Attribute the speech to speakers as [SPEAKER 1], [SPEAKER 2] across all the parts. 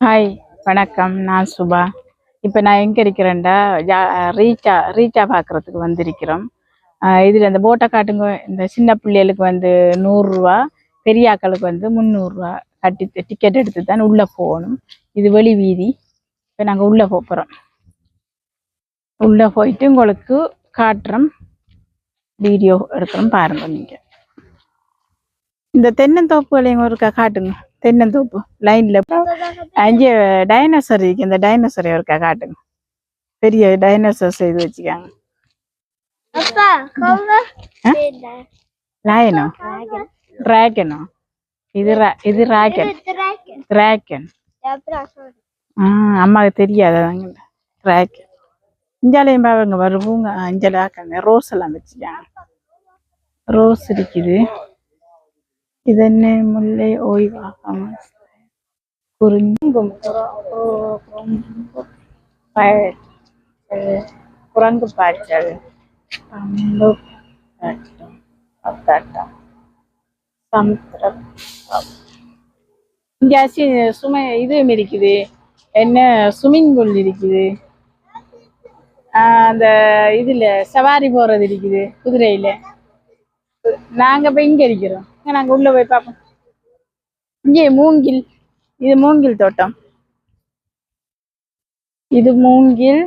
[SPEAKER 1] Hi வணக்கம். நான் சுபா. இப்போ நான் எங்கே இருக்கிறேன்டா? ஜா- ரீச்சா ரீச்சா பார்க்குறதுக்கு வந்திருக்கிறோம். இதில் இந்த போட்டை காட்டுங்க. இந்த சின்ன பிள்ளைகளுக்கு வந்து நூறுரூவா பெரிய ஆக்களுக்கு வந்து முந்நூறுரூவா கட்டி டிக்கெட் எடுத்து தான் உள்ளே போகணும். இது வெளி வீதி. இப்போ நாங்கள் உள்ளே போகிறோம் உள்ளே போயிட்டு உங்களுக்கு காட்டுறோம். வீடியோ எடுக்கிறோம் பாருங்கள் நீங்கள் இந்த தென்னந்தோப்புகளையும் ஒருக்கா காட்டுங்க. தென்னந்தோப்பு லைனில் அங்கே டைனோசர் இருக்கு. இந்த டைனோசரை ஒருக்கா காட்டுங்க. பெரிய டைனோசர் செய்து வச்சுக்காங்க. லயனோ டிராகனோ இது இது ராகன் டிராகன் ஆ அம்மாவுக்கு தெரியாது. அதாங்க டிராகன் இஞ்சாலையும் பாருங்க வருவோங்க இஞ்சால ஆக்காங்க. ரோஸ் எல்லாம் வச்சுக்காங்க. ரோஸ் இருக்குது. இது என்ன முல்லை ஓய்வாகாம குறிஞ்சும் குரங்கு பாய்ச்சல் பம்பு சமுத்திரம் இங்க சி சுமை இதுவும் இருக்குது என்ன ஸ்விம்மிங் பூல் இருக்குது அந்த இதுல சவாரி போறது இருக்குது குதிரையில நாங்க இப்போ இங்கே இருக்கிறோம் இங்க நாங்க உள்ள போய் பார்ப்போம் இங்கே மூங்கில். இது மூங்கில் தோட்டம். இது மூங்கில்.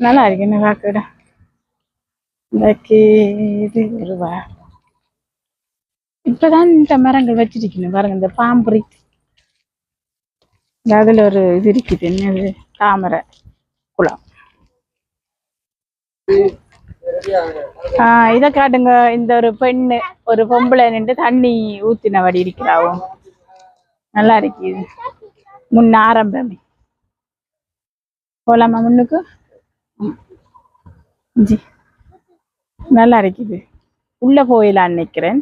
[SPEAKER 1] நல்லா இருக்கு என்ன பார்க்கட இது இப்பதான் இந்த மரங்கள் வச்சிருக்கணும் பாருங்க இந்த பாம்புரி அதுல ஒரு இது இருக்குது என்னது? தாமரை குளம். இத காட்டுங்க. இந்த ஒரு பெண்ணு ஒரு பொம்பளை நின்று தண்ணி ஊத்தின வடி இருக்கிறாவும் நல்லா இருக்கு இது. முன்ன ஆரம்பமே. போலாமா முன்னுக்கு? ஜி. நல்லா இருக்குது உள்ள போயிலான்னு நினைக்கிறேன்.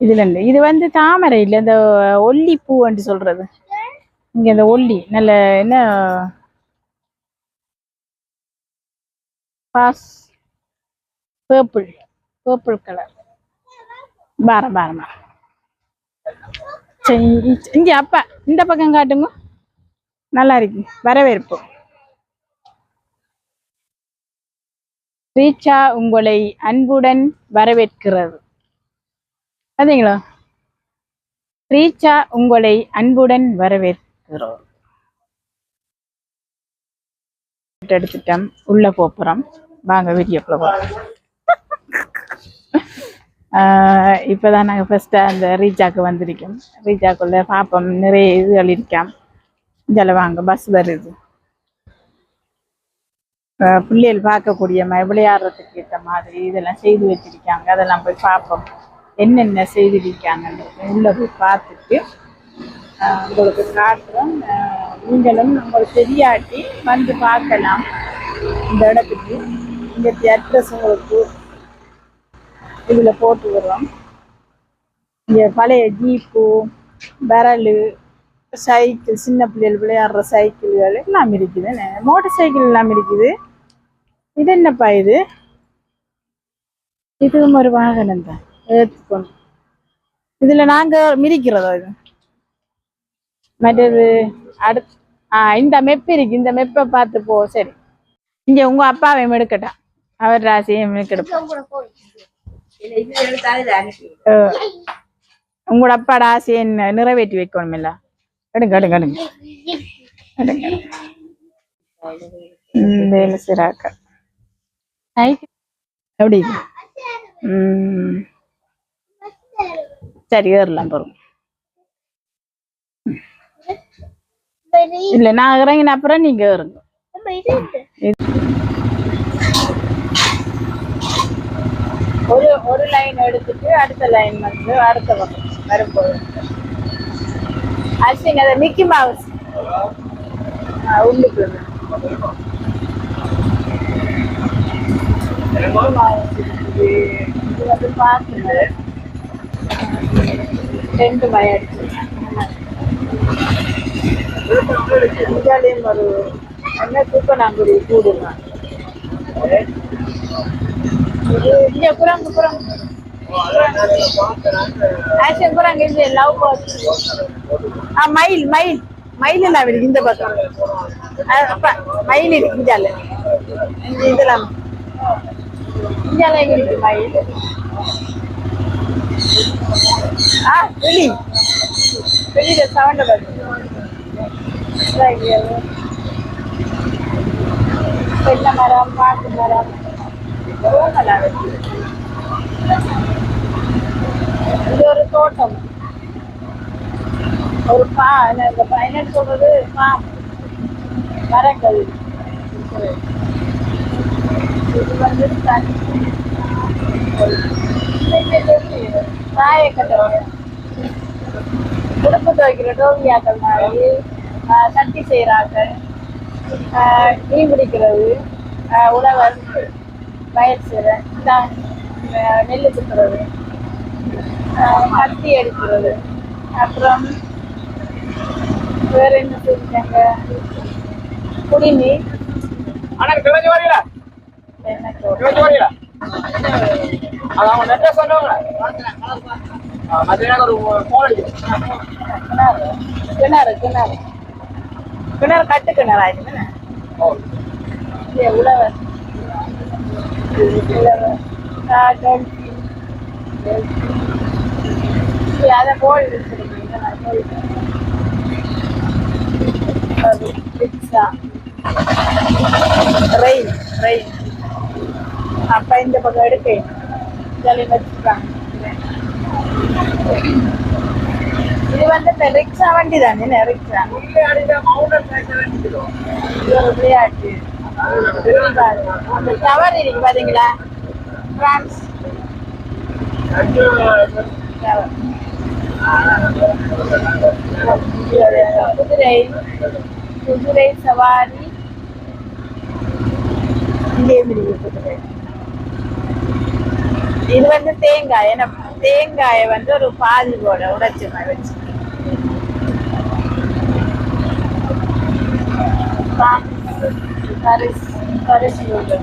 [SPEAKER 1] இதுல இருந்து. இது வந்து தாமரை இல்லை இந்த ஒல்லி பூன்னு சொல்றது. இங்க இந்த ஒல்லி நல்ல என்ன? பாஸ். பர்பிள் பர்பிள் கலர் பாரம் பாரமா சரி இங்க அப்பா இந்த பக்கம் காட்டுங்க. நல்லா இருக்கு. வரவேற்பு. ரீச்சா உங்களை அன்புடன் வரவேற்கிறது. பார்த்தீங்களா ரீச்சா உங்களை அன்புடன் வரவேற்கிறோம் எடுத்துட்டோம். உள்ள போப்புறோம் வாங்க வீடியோக்குள்ள போறோம் ஆஹ் இப்பதான் நாங்க ஃபர்ஸ்ட் அந்த ரீச்சாக்கு வந்திருக்கோம். ரீச்சாக்குள்ள பார்ப்போம் நிறைய இதுகள் இருக்காம் இதில் வாங்க பஸ் வருது. பிள்ளைகள் பார்க்கக்கூடிய விளையாடுறதுக்கு ஏற்ற மாதிரி இதெல்லாம் செய்து வச்சிருக்காங்க. அதெல்லாம் போய் பார்ப்போம் என்னென்ன செய்திருக்காங்கன்றது உள்ள போய் பார்த்துட்டு ஆஹ் உங்களுக்கு காட்டுறோம். நீங்களும் உங்களுக்கு தெரியாட்டி வந்து பார்க்கலாம். இந்த இடத்துக்கு. இந்த அட்ரஸ் உங்களுக்கு இதில் போட்டு விடுறோம். இங்கே பழைய ஜீப்பு விரலு சைக்கிள் சின்ன பிள்ளைகள் விளையாடுற சைக்கிள்கள் எல்லாம் இருக்குது. மோட்டர் சைக்கிள் எல்லாம் இருக்குது. இது என்னப்பா இது? இதுவும் ஒரு வாகனம் தான். ஏற்றுக்கணும் இதுல நாங்க மிதிக்கிறதோ இது? மற்றது அடுத்து ஆ இந்த மெப்பு இருக்கு. இந்த மெப்பை பார்த்து போ. சரி. இங்க உங்க அப்பாவையும் எடுக்கட்டான் அவர் ராசியும் எடுக்கட்டும். உங்களோட அப்பாட ஆசையை நி- நிறைவேற்றி வைக்கணும் இல்ல எடுங்க எடுங்க. எடுங்க. சிறாக்க எப்படி? சரி ஏறலாம் போறோம். இல்ல நான் இறங்கின அப்புறம் நீங்க ஏறுங்க. ஒரு ஒரு லைன் எடுத்துட்டு அடுத்த லைன் வந்து அடுத்த பக்கம் வரும்போது அசிங்க அது மிக்கி மாவுஸ் உள்ளுக்கு மிக்கி மவுஸ் இருக்குது. இது வந்து பாக்குங்க ரெண்டு வயடிச்சு இந்தியாலையும் ஒரு என்ன தூக்கணாங்குடி கூடுங்க. இங்க குரங்கு குரங்கு ஆக்சுவலி குரங்கு இது லவ் பேர்ட்ஸ் ஆ மயில் மயில் மயில் எல்லாம் இருக்கு இந்த பக்கம் மயில் இருக்கு இஞ்சால இதெல்லாம் இஞ்சால எங்க இருக்கு மயில் ஆ வெளி வெளியில சவுண்ட பார்த்து வெள்ள மரம் பாட்டு மரம் ரோமெல்லாம் இது ஒரு தோட்டம் ஒரு பா என்ன இந்த பையன் சொல்றது பா மரங்கள் இது வந்து தண்ணி சாயக்கட்டை உடுப்பு துவைக்கிற டோவியாக்கள் மாதிரி சட்டி செய்கிறாங்க மீன் பிடிக்கிறது ஆஹ் உழவர் பயிர் செய்கிற நெல் சுற்றுறது கத்தி எடுக்கிறது அப்புறம் வேற என்ன செஞ்சாங்க?
[SPEAKER 2] அடிக்குது
[SPEAKER 1] கிணறு. கிணறு கிணறு. கட்டு கிணறு ஆயிடுச்சு உழவர் உழவர் ஆஹ் dolphin. சரி, அதை போல் வச்சிருக்கீங்க நான் சொல்றேன். அது அப்ப இந்த பக்கம் எடுக்க வச்சுருக்காங்க இது வந்து இந்த ரிக்ஷா வண்டி தானே ரிக்ஷா விளையாட்டு அந்த டவர் இருக்கு பாத்தீங்களா? பிரான்ஸ் குதிரை குதிரை சவாரி. இங்கேயும் குதிரை. இது வந்து தேங்காய். ஏன்னா தேங்காயை வந்து ஒரு பாதி போட உடைச்சு மாதிரி வச்சு Paris, Paris இது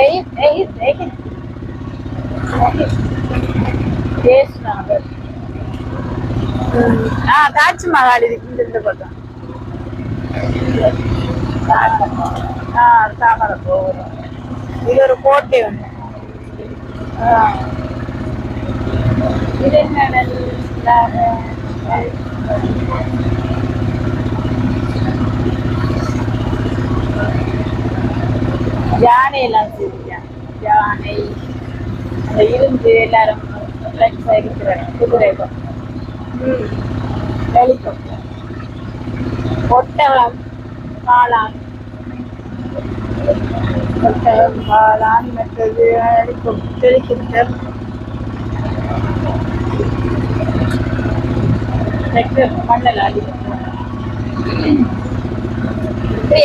[SPEAKER 1] எயிட் எயிட் எயிட் தேஷ்நாகர் ஆ தாஜ்மஹால் இருக்கு இந்த இந்த ஆ தாமரை போகிறோம் இது ஒரு கோட்டை ஒன்று ஆ. யானை எல்லாம் யானை அந்த இருந்து எல்லாரும் ஃப்ரெண்ட்ஸாக இருக்கிறாங்க ஹெலிகாப்டர் ஒட்டகம் காளான் ஒட்டகம் காளான் மற்றது ஹெலிகாப்டர் ஹெலிகாப்டர்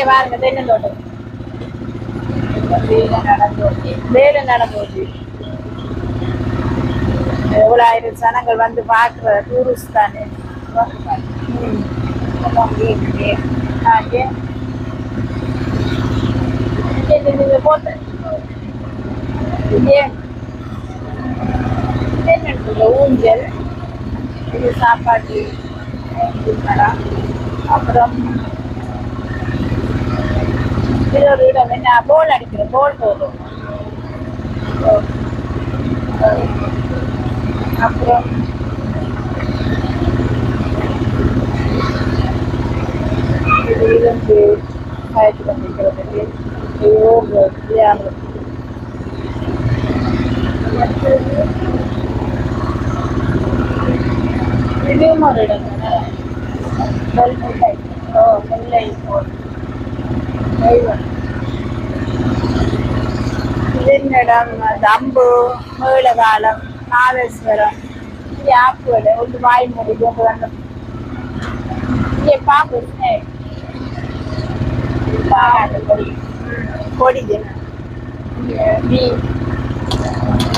[SPEAKER 1] பாருங்க வேலை நடந்தோட்டி. வேலை நடந்தோட்டி? எவ்வளோ ஆயிரம் ஜனங்கள் வந்து பார்க்குற டூரிஸ்ட் தானே? ம். ஆமாம், ஏன், ஏன். ஆ, ஏன்? இது, இது, இது போட்டு. இது ஏன்? இது என்னன்னு சொல்ல, ஊஞ்சல் இது சாப்பாட்டு இது கடை. அப்புறம் இது ஒரு இடம் என்ன? போல் அடிக்கிற போல் போதும் அப்புறம் இது இருந்து காய்ச்சி பண்ணிக்கிறதுக்கு யோக தியானம் மற்றது இதுவும் ஒரு இடம்? என்னிடம் தம்பு மேளகாலம் நாதேஸ்வரம். ஆப்புகளை ஒன்று வாய்மொழி கொண்டு வரணும் இங்கே பாம்பு பாடு. கொடி கொடி தினம் மீன்.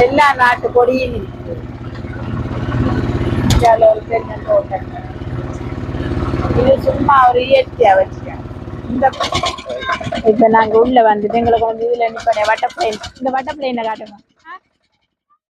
[SPEAKER 1] எல்லா நாட்டு கொடியும் இருக்குது இந்தியாவில் ஒரு பெரிய தோட்டம் இது சும்மா ஒரு இயற்கையா வச்சுக்கேன் இந்த இப்ப நாங்க உள்ள வந்துட்டு எங்களுக்கு வந்து இதுல நிப்பட வட்ட பிளேன் இந்த வட்ட பிளேனை காட்டுங்க